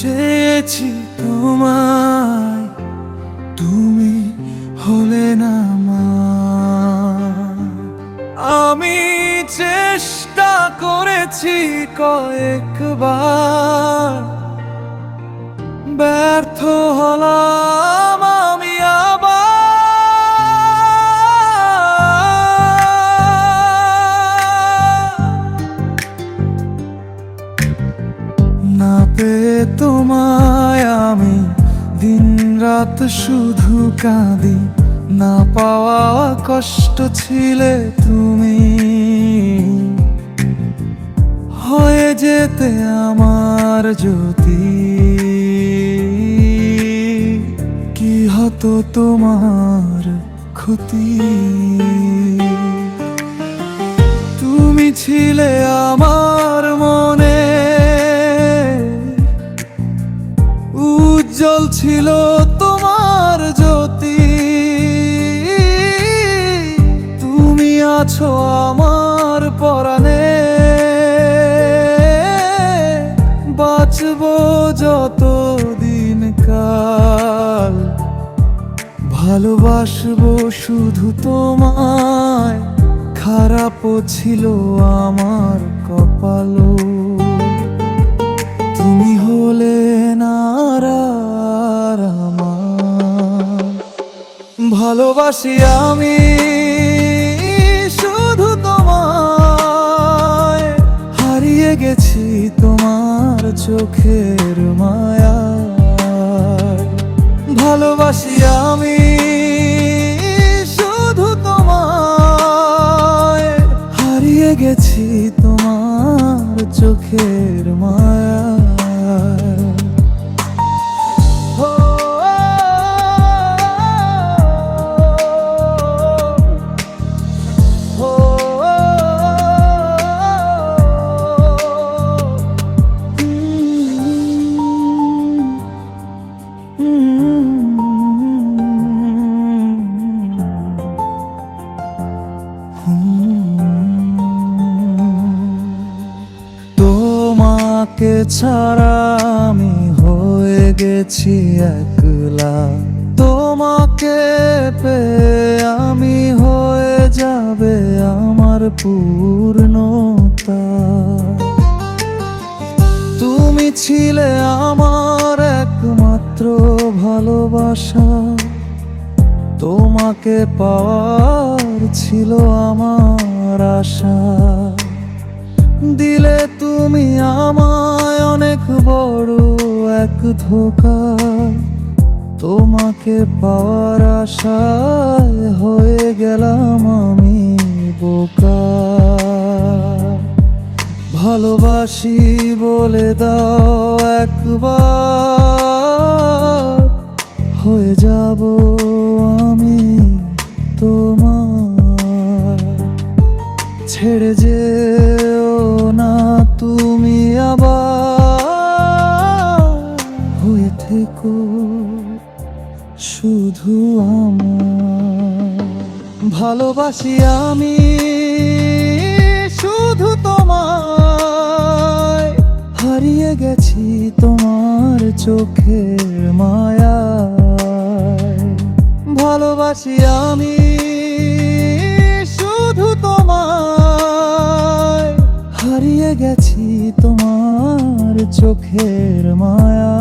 চেয়েছি তোমায় তুমি হলে না আমি চেষ্টা করেছি কয়েকবার ব্যর্থ হলাম। তোমায় আমি দিন রাত শুধু কাঁদি। না পাওয়া কষ্ট ছিলে তুমি। হয়ে যেতে আমার জ্যোতি। কি হতো তোমার ক্ষতি? তুমি ছিলে আমার ছিল তোমার জ্যোতি। তুমি আছো আমার পরাণে। বাঁচব যত দিন কাল। ভালোবাসবো শুধু তোমায়। খারাপও ছিল আমার কপালও। ভালোবাসি আমি, শুধু তোমায়। হারিয়ে গেছি তোমার চোখের মায়া ভালোবাসি আমি, শুধু তোমায়। হারিয়ে গেছি তোমার চোখের মায়া ছাড়া আমি হয়ে গেছি একলা। তোমাকে পেয়ে আমি হয়ে যাবে আমার পূর্ণতা। তুমি ছিলে আমার একমাত্র ভালোবাসা। তোমাকে পাওয়ার ছিল আমার আশা। দিলে তুমি আমায় অনেক বড় এক ধোকা তোমাকে পাওয়ার আশায় হয়ে গেলাম আমি বোকা। ভালোবাসি বলে দাও একবার, হয়ে যাব আমি তোমার। ছেড়ে যেও না তুমি আবার। থেকো শুধু ভালোবাসি আমি, শুধু তোমায়। হারিয়ে গেছি তোমার চোখের মায়া ভালোবাসি আমি, শুধু তোমায়। হারিয়ে গেছি তোমার চোখের মায়া